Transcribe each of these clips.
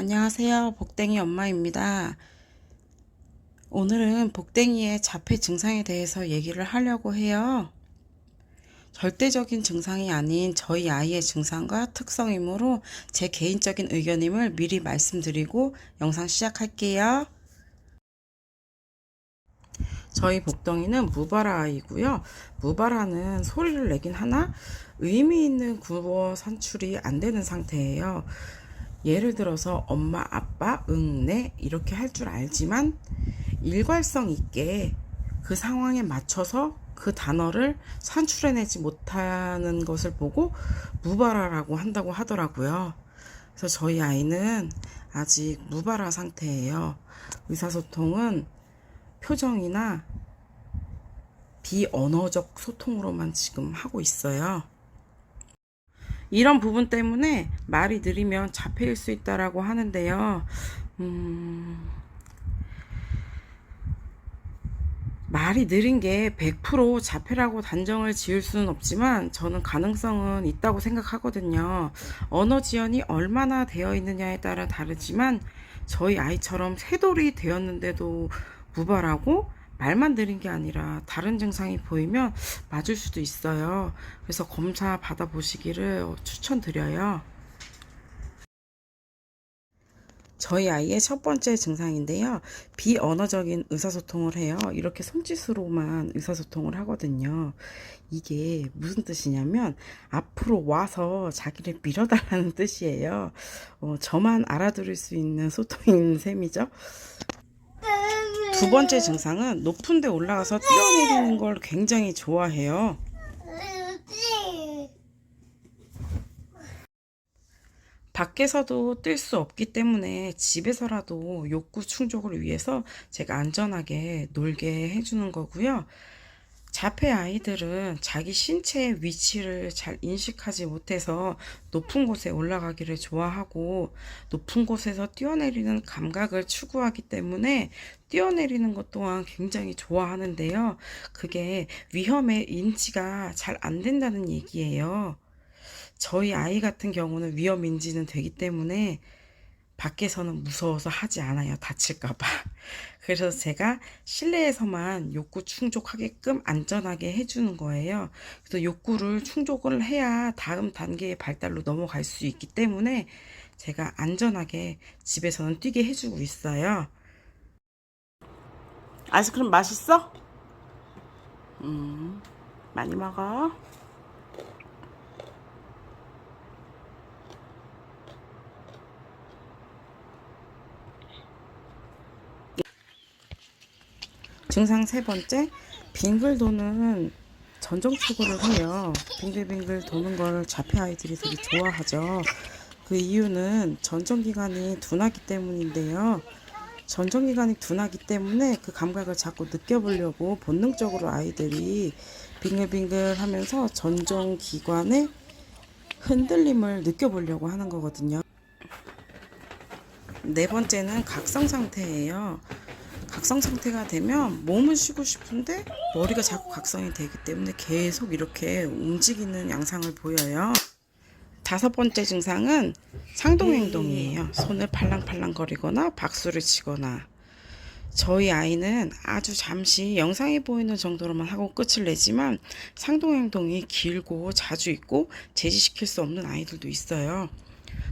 안녕하세요. 복댕이 엄마입니다. 오늘은 복댕이의 자폐 증상에 대해서 얘기를 하려고 해요. 절대적인 증상이 아닌 저희 아이의 증상과 특성이므로 제 개인적인 의견임을 미리 말씀드리고 영상 시작할게요. 저희 복덩이는 무바라 아이고요. 무바라는 소리를 내긴 하나 의미 있는 구어 산출이 안 되는 상태예요. 예를 들어서 엄마, 아빠, 응, 네 이렇게 할 줄 알지만 일괄성 있게 그 상황에 맞춰서 그 단어를 산출해내지 못하는 것을 보고 무바라라고 한다고 하더라고요. 그래서 저희 아이는 아직 무바라 상태예요. 의사소통은 표정이나 비언어적 소통으로만 지금 하고 있어요. 이런 부분 때문에 말이 느리면 자폐일 수 있다라고 하는데요. 음, 말이 느린 게 100% 자폐라고 단정을 지을 수는 없지만 저는 가능성은 있다고 생각하거든요. 언어 지연이 얼마나 되어 있느냐에 따라 다르지만 저희 아이처럼 세돌이 되었는데도 무발하고 말만 느린 게 아니라 다른 증상이 보이면 맞을 수도 있어요. 그래서 검사 받아보시기를 추천드려요. 저희 아이의 첫 번째 증상인데요. 비언어적인 의사소통을 해요. 이렇게 손짓으로만 의사소통을 하거든요. 이게 무슨 뜻이냐면 앞으로 와서 자기를 밀어달라는 뜻이에요. 어, 저만 알아들을 수 있는 소통인 셈이죠. 두 번째 증상은 높은 데 올라가서 뛰어내리는 걸 굉장히 좋아해요. 밖에서도 뛸 수 없기 때문에 집에서라도 욕구 충족을 위해서 제가 안전하게 놀게 해주는 거고요. 자폐 아이들은 자기 신체의 위치를 잘 인식하지 못해서 높은 곳에 올라가기를 좋아하고 높은 곳에서 뛰어내리는 감각을 추구하기 때문에 뛰어내리는 것 또한 굉장히 좋아하는데요. 그게 위험의 인지가 잘 안 된다는 얘기예요. 저희 아이 같은 경우는 위험 인지는 되기 때문에 밖에서는 무서워서 하지 않아요. 다칠까봐. 그래서 제가 실내에서만 욕구 충족하게끔 안전하게 해주는 거예요. 그래서 욕구를 충족을 해야 다음 단계의 발달로 넘어갈 수 있기 때문에 제가 안전하게 집에서는 뛰게 해주고 있어요. 아이스크림 맛있어? 음, 많이 먹어. 증상 세 번째, 빙글 도는 전정 추구를 해요. 빙글빙글 도는 걸 자폐 아이들이 되게 좋아하죠. 그 이유는 전정 기간이 둔하기 때문인데요. 전정 기간이 둔하기 때문에 그 감각을 자꾸 느껴보려고 본능적으로 아이들이 빙글빙글 하면서 전정 기관의 흔들림을 느껴보려고 하는 거거든요. 네 번째는 각성 상태예요. 각성 상태가 되면 몸은 쉬고 싶은데 머리가 자꾸 각성이 되기 때문에 계속 이렇게 움직이는 양상을 보여요. 다섯 번째 증상은 상동 행동이에요. 손을 팔랑팔랑 거리거나 박수를 치거나 저희 아이는 아주 잠시 영상에 보이는 정도로만 하고 끝을 내지만 상동 행동이 길고 자주 있고 제지시킬 수 없는 아이들도 있어요.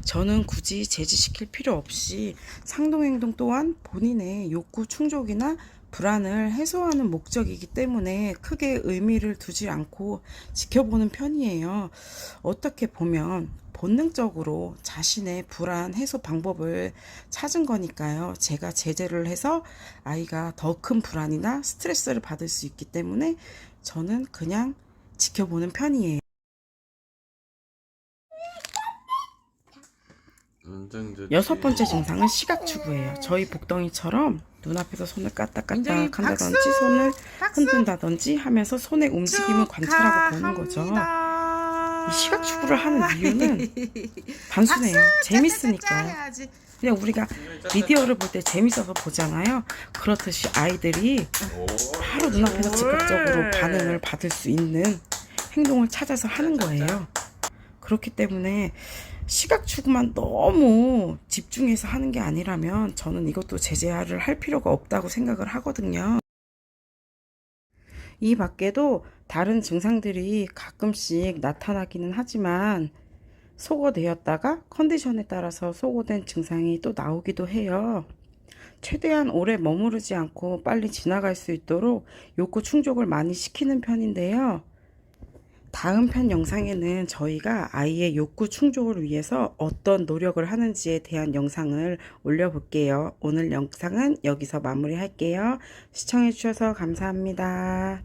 저는 굳이 제지시킬 필요 없이 상동행동 또한 본인의 욕구 충족이나 불안을 해소하는 목적이기 때문에 크게 의미를 두지 않고 지켜보는 편이에요. 어떻게 보면 본능적으로 자신의 불안 해소 방법을 찾은 거니까요. 제가 제재를 해서 아이가 더 큰 불안이나 스트레스를 받을 수 있기 때문에 저는 그냥 지켜보는 편이에요. 여섯 번째 증상은 시각 추구예요. 저희 복덩이처럼 눈앞에서 손을 까딱까딱 한다든지 손을 흔든다든지 하면서 손의 움직임을 관찰하고 보는 거죠. 이 시각 추구를 하는 이유는 단순해요. 재밌으니까요. 그냥 우리가 비디오를 볼 때 재밌어서 보잖아요. 그렇듯이 아이들이 바로 눈앞에서 즉각적으로 반응을 받을 수 있는 행동을 찾아서 하는 거예요. 그렇기 때문에 시각 추구만 너무 집중해서 하는 게 아니라면 저는 이것도 제재를 할 필요가 없다고 생각을 하거든요. 이 밖에도 다른 증상들이 가끔씩 나타나기는 하지만 소거되었다가 컨디션에 따라서 소거된 증상이 또 나오기도 해요. 최대한 오래 머무르지 않고 빨리 지나갈 수 있도록 욕구 충족을 많이 시키는 편인데요. 다음 편 영상에는 저희가 아이의 욕구 충족을 위해서 어떤 노력을 하는지에 대한 영상을 올려볼게요. 오늘 영상은 여기서 마무리할게요. 시청해주셔서 감사합니다.